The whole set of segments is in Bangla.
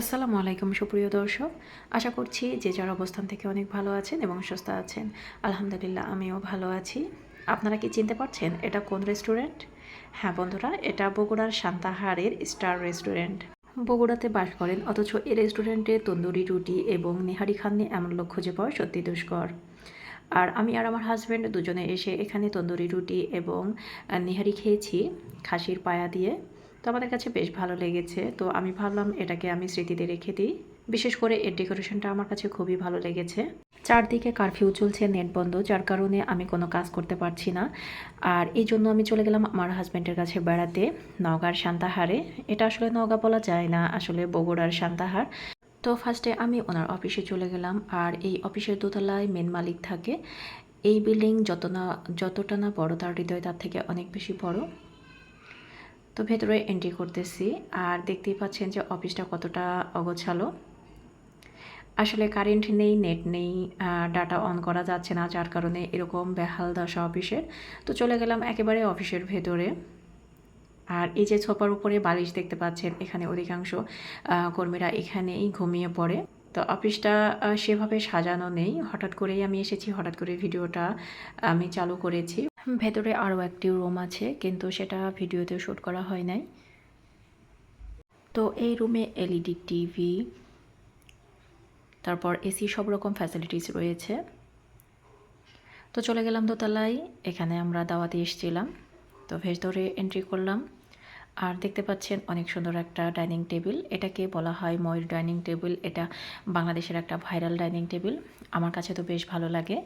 আসসালামু আলাইকুম, সুপ্রিয় দর্শক। আশা করছি যে যার অবস্থান থেকে অনেক ভালো আছেন এবং সুস্থ আছেন। আলহামদুলিল্লাহ, আমিও ভালো আছি। আপনারা কি চিনতে পারছেন এটা কোন রেস্টুরেন্ট? হ্যাঁ বন্ধুরা, এটা বগুড়ার শান্তাহারের স্টার রেস্টুরেন্ট। বগুড়াতে বাস করেন, অথচ এই রেস্টুরেন্টে তন্দুরি রুটি এবং নেহারি খাননি এমন লোক খুঁজে পাওয়া সত্যি দুষ্কর। আর আমি আর আমার হাজব্যান্ড দুজনে এসে এখানে তন্দুরি রুটি এবং নেহারি খেয়েছি, খাসির পায়া দিয়ে। তো আমাদের কাছে বেশ ভালো লেগেছে। তো আমি ভাবলাম এটাকে আমি স্মৃতিতে রেখে দিই। বিশেষ করে এর ডেকোরেশনটা আমার কাছে খুবই ভালো লেগেছে। চারদিকে কারফিউ চলছে, নেট বন্ধ, যার কারণে আমি কোনো কাজ করতে পারছি না। আর এই জন্য আমি চলে গেলাম আমার হাজব্যান্ডের কাছে বেড়াতে, নওগাঁর শান্তাহারে এটা আসলে নওগাঁ বলা যায় না, আসলে বগুড়ার শান্তাহার তো ফার্স্টে আমি ওনার অফিসে চলে গেলাম। আর এই অফিসের দোতলায় মেন মালিক থাকে। এই বিল্ডিং যত না যতটা না বড়, তার হৃদয় তার থেকে অনেক বেশি বড়। তো ভেতরে এন্ট্রি করতেছি আর দেখতেই পাচ্ছেন যে অফিসটা কতটা অগোছালো। আসলে কারেন্ট নেই নেট নেই ডাটা অন করা যাচ্ছে না, যার কারণে এরকম বেহাল দশা অফিসের। তো চলে গেলাম একেবারে অফিসের ভেতরে। আর এই যে ছোপার উপরে বালিশ দেখতে পাচ্ছেন, এখানে অধিকাংশ কর্মীরা এখানেই ঘুমিয়ে পড়ে। তো অফিসটা সেভাবে সাজানো নেই। হঠাৎ করেই আমি এসেছি, হঠাৎ করে ভিডিওটা আমি চালু করেছি। ভেতরে আরও একটি রুম আছে, কিন্তু সেটা ভিডিওতে শ্যুট করা হয় নাই। তো এই রুমে এলইডি, টিভি, তারপর এসি সব রকম ফ্যাসিলিটিস রয়েছে। তো চলে গেলাম দোতলায়, এখানে আমরা দাওয়াতে এসেছিলাম। তো ভেতরে এন্ট্রি করলাম। আর দেখতে পাচ্ছেন অনেক সুন্দর একটা ডাইনিং টেবিল। এটাকে বলা হয় ময়ূর ডাইনিং টেবিল। এটা বাংলাদেশের একটা ভাইরাল ডাইনিং টেবিল। আমার কাছে তো বেশ ভালো লাগে।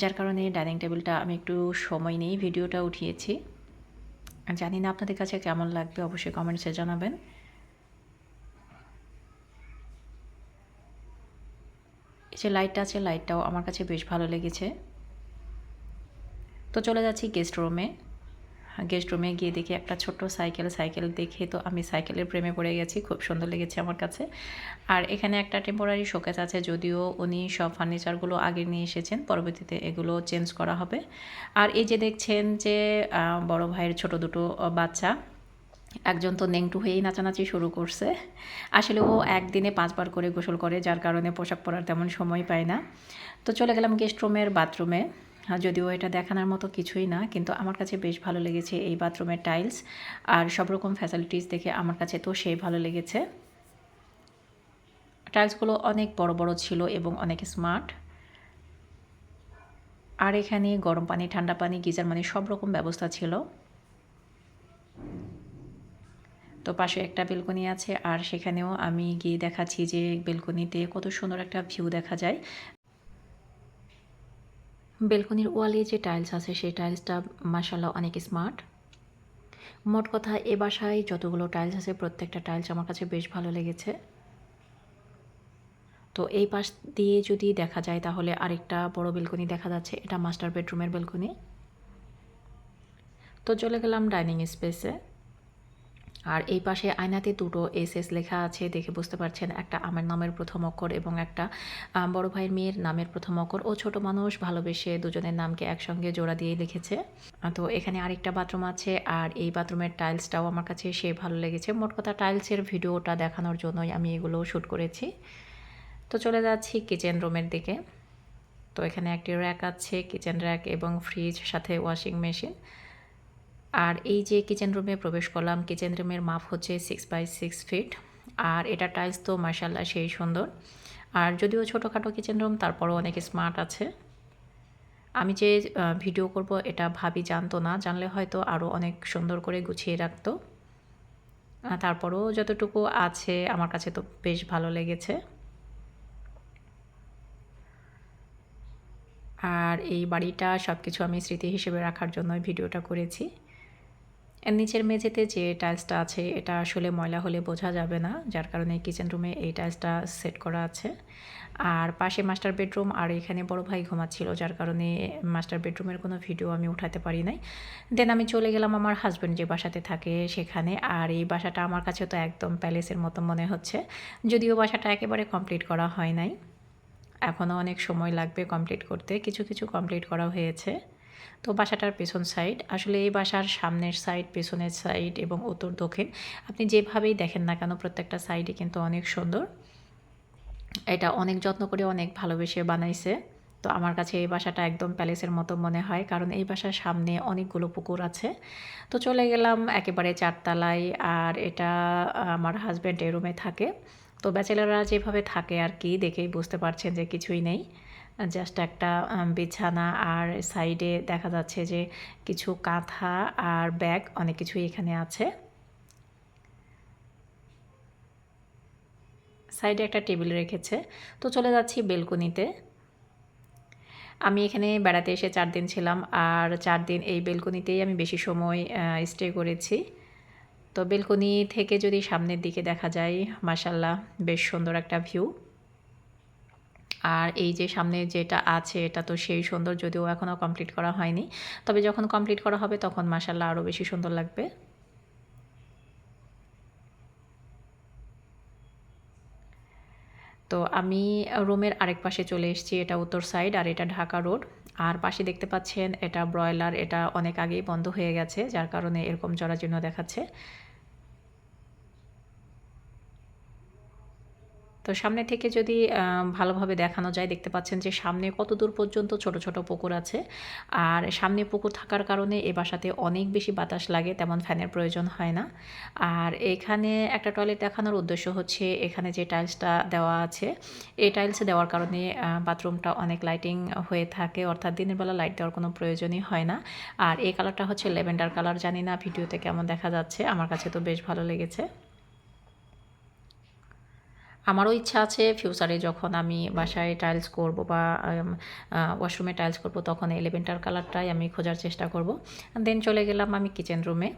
যার কারণে ডাইনিং টেবিলটা আমি একটু সময় নিয়েই ভিডিওটা উঠিয়েছি। জানি না আপনাদের কাছে কেমন লাগবে, অবশ্যই কমেন্টসে জানাবেন। যে লাইটটা আছে লাইটটাও আমার কাছে বেশ ভালো লেগেছে। তো চলে যাচ্ছি গেস্ট রুমে গেস্ট রুমে গিয়ে দেখি একটা ছোট্ট সাইকেল সাইকেল দেখে তো আমি সাইকেলের প্রেমে পড়ে গেছি, খুব সুন্দর লেগেছে আমার কাছে। আর এখানে একটা টেম্পোরারি শোকেস আছে, যদিও উনি সব ফার্নিচারগুলো আগে নিয়ে এসেছেন, পরবর্তীতে এগুলো চেঞ্জ করা হবে। আর এই যে দেখছেন যে বড় ভাইয়ের ছোট দুটো বাচ্চা, একজন তো নেংটু হয়েই নাচানাচি শুরু করছে। আসলে ও একদিনে পাঁচবার করে গোসল করে, যার কারণে পোশাক পরার তেমন সময় পায় না। তো চলে গেলাম গেস্ট রুমের বাথরুমে যদিও এটা দেখানোর মতো কিছুই না, কিন্তু আমার কাছে বেশ ভালো লেগেছে এই বাথরুমের টাইলস। আর সব রকম ফ্যাসিলিটিস দেখে আমার কাছে তো সেই ভালো লেগেছে। টাইলসগুলো অনেক বড় বড় ছিল এবং অনেক স্মার্ট আর এখানে গরম পানি, ঠান্ডা পানি, গিজার মানে সব রকম ব্যবস্থা ছিল। তো পাশে একটা বেলকনি আছে, আর সেখানেও আমি গিয়ে দেখাচ্ছি যে বেলকনিতে কত সুন্দর একটা ভিউ দেখা যায়। বেলকনির ওয়ালে যে টাইলস আছে, সেই টাইলসটা মাসাল্লাহ অনেক স্মার্ট। মোট কথা এ বাসায় যতগুলো টাইলস আছে, প্রত্যেকটা টাইলস আমার কাছে বেশ ভালো লেগেছে। তো এই পাশ দিয়ে যদি দেখা যায়, তাহলে আরেকটা বড় বেলকনি দেখা যাচ্ছে। এটা মাস্টার বেডরুমের বেলকনি। তো চলে গেলাম ডাইনিং স্পেসে। আর এই পাশে আয়নাতে দুটো এস এস লেখা আছে, দেখে বুঝতে পারছেন একটা আমার নামের প্রথম অক্ষর এবং একটা বড় ভাইয়ের মেয়ের নামের প্রথম অক্ষর। ও ছোট মানুষ, ভালোবেসে দুজনের নামকে একসঙ্গে জোড়া দিয়ে লিখেছে। তো এখানে আরেকটা বাথরুম আছে আর এই বাথরুমের টাইলসটাও আমার কাছে সে ভালো লেগেছে। মোট কথা টাইলসের ভিডিওটা দেখানোর জন্যই আমি এগুলো শ্যুট করেছি। তো চলে যাচ্ছি কিচেন রুমের দিকে। তো এখানে একটি র্যাক আছে, কিচেন র্যাক এবং ফ্রিজ, সাথে ওয়াশিং মেশিন। আর এই যে কিচেন রুমে প্রবেশ করলাম কিচেন রুমের মাপ হচ্ছে সিক্স বাই সিক্স ফিট আর এটা টাইলস তো মার্শাল্লাহ সেই সুন্দর। আর যদিও ছোটোখাটো কিচেন রুম তারপরও অনেক স্মার্ট আছে। আমি যে ভিডিও করব, এটা ভাবি জানতো না, জানলে হয়তো আরও অনেক সুন্দর করে গুছিয়ে রাখতো। তারপরও যতটুকু আছে, আমার কাছে তো বেশ ভালো লেগেছে। আর এই বাড়িটা সব কিছু আমি স্মৃতি হিসেবে রাখার জন্যই ভিডিওটা করেছি। নিচের মেঝেতে যে টাইলসটা আছে, এটা আসলে ময়লা হলে বোঝা যাবে না। যার কারণে কিচেন রুমে এই টাইলসটা সেট করা আছে। আর পাশে মাস্টার বেডরুম আর এখানে বড় ভাই ঘুমাচ্ছিল, যার কারণে মাস্টার বেডরুমের কোনো ভিডিও আমি উঠাতে পারি নাই। দেন আমি চলে গেলাম আমার হাজব্যান্ড যে বাসাতে থাকে সেখানে। আর এই বাসাটা আমার কাছে তো একদম প্যালেসের মতো মনে হচ্ছে। যদিও বাসাটা একেবারে কমপ্লিট করা হয় নাই। এখনও অনেক সময় লাগবে কমপ্লিট করতে। কিছু কিছু কমপ্লিট করা হয়েছে। তো বাসাটার পেছন সাইড আসলে এই বাসার সামনের সাইড পেছনের সাইড এবং উত্তর দক্ষিণ, আপনি যেভাবেই দেখেন না কেন প্রত্যেকটা সাইডে কিন্তু অনেক সুন্দর। এটা অনেক যত্ন করে অনেক ভালোবেসে বানাইছে। তো আমার কাছে এই বাসাটা একদম প্যালেসের মতো মনে হয়, কারণ এই বাসার সামনে অনেকগুলো পুকুর আছে। তো চলে গেলাম একেবারে চারতলায়, আর এটা আমার হাজব্যান্ড এই রুমে থাকে। তো ব্যাচেলাররা যেভাবে থাকে আর কি, দেখেই বুঝতে পারছেন যে কিছুই নেই। জাস্ট একটা বিছানা আর সাইডে দেখা যাচ্ছে যে কিছু কাঁথা আর ব্যাগ অনেক কিছুই এখানে আছে। সাইডে একটা টেবিল রেখেছে। তো চলে যাচ্ছি বেলকনিতে। আমি এখানে বেড়াতে এসে চার দিন ছিলাম আর চার দিন এই বেলকনিতেই আমি বেশি সময় স্টে করেছি। তো বেলকনি থেকে যদি সামনের দিকে দেখা যায় মাসাল্লাহ বেশ সুন্দর একটা ভিউ আর এই যে সামনে যেটা আছে, এটা তো সেই সুন্দর যদিও এখনও কমপ্লিট করা হয়নি। তবে যখন কমপ্লিট করা হবে, তখন মাসাল্লাহ আরও বেশি সুন্দর লাগবে। তো আমি রুমের আরেক পাশে চলে এসেছি, এটা উত্তর সাইড আর এটা ঢাকা রোড আর পাশে দেখতে পাচ্ছেন এটা ব্রয়লার এটা অনেক আগেই বন্ধ হয়ে গেছে, যার কারণে এরকম জরাজীর্ণ দেখাচ্ছে। তো সামনে থেকে যদি ভালোভাবে দেখানো যায়, দেখতে পাচ্ছেন যে সামনে কত দূর পর্যন্ত ছোট ছোট পুকুর আছে। আর সামনে পুকুর থাকার কারণে এ বাসাতে অনেক বেশি বাতাস লাগে, তেমন ফ্যানের প্রয়োজন হয় না। আর এখানে একটা টয়লেট দেখানোর উদ্দেশ্য হচ্ছে, এখানে যে টাইলসটা দেওয়া আছে, এই টাইলস দেওয়ার কারণে বাথরুমটা অনেক লাইটিং হয়ে থাকে, অর্থাৎ দিনের বেলা লাইট দেওয়ার কোনো প্রয়োজনই হয় না। আর এই কালারটা হচ্ছে লেভেন্ডার কালার, জানি না ভিডিওতে কেমন দেখা যাচ্ছে, আমার কাছে তো বেশ ভালো লেগেছে। আমারও ইচ্ছা আছে ফিউচারে যখন আমি বাসায় টাইলস করব বা ওয়াশরুমে টাইলস করব তখন এলেভেন্টার কালারটাই আমি খোঁজার চেষ্টা করব। দেন চলে গেলাম আমি কিচেন রুমে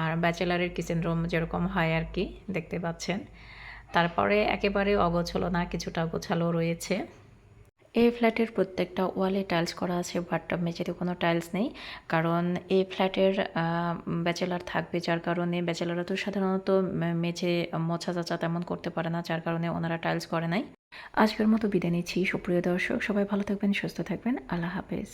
আর ব্যাচেলারের কিচেন রুম যেরকম হয় আর কি দেখতে পাচ্ছেন। তারপরে একেবারে অগোছলো না কিছুটা গোছালো রয়েছে। এই ফ্ল্যাটের প্রত্যেকটা ওয়ালে টাইলস করা আছে বাট মেঝেতে কোনো টাইলস নেই। কারণ এই ফ্ল্যাটের ব্যাচেলার থাকবে, যার কারণে ব্যাচেলাররা তো সাধারণত মেঝে, মোছা চাচা তেমন করতে পারে না, যার কারণে ওনারা টাইলস করে নাই। আজকের মতো বিদায় নিচ্ছি, সুপ্রিয় দর্শক, সবাই ভালো থাকবেন, সুস্থ থাকবেন, আল্লাহ হাফেজ।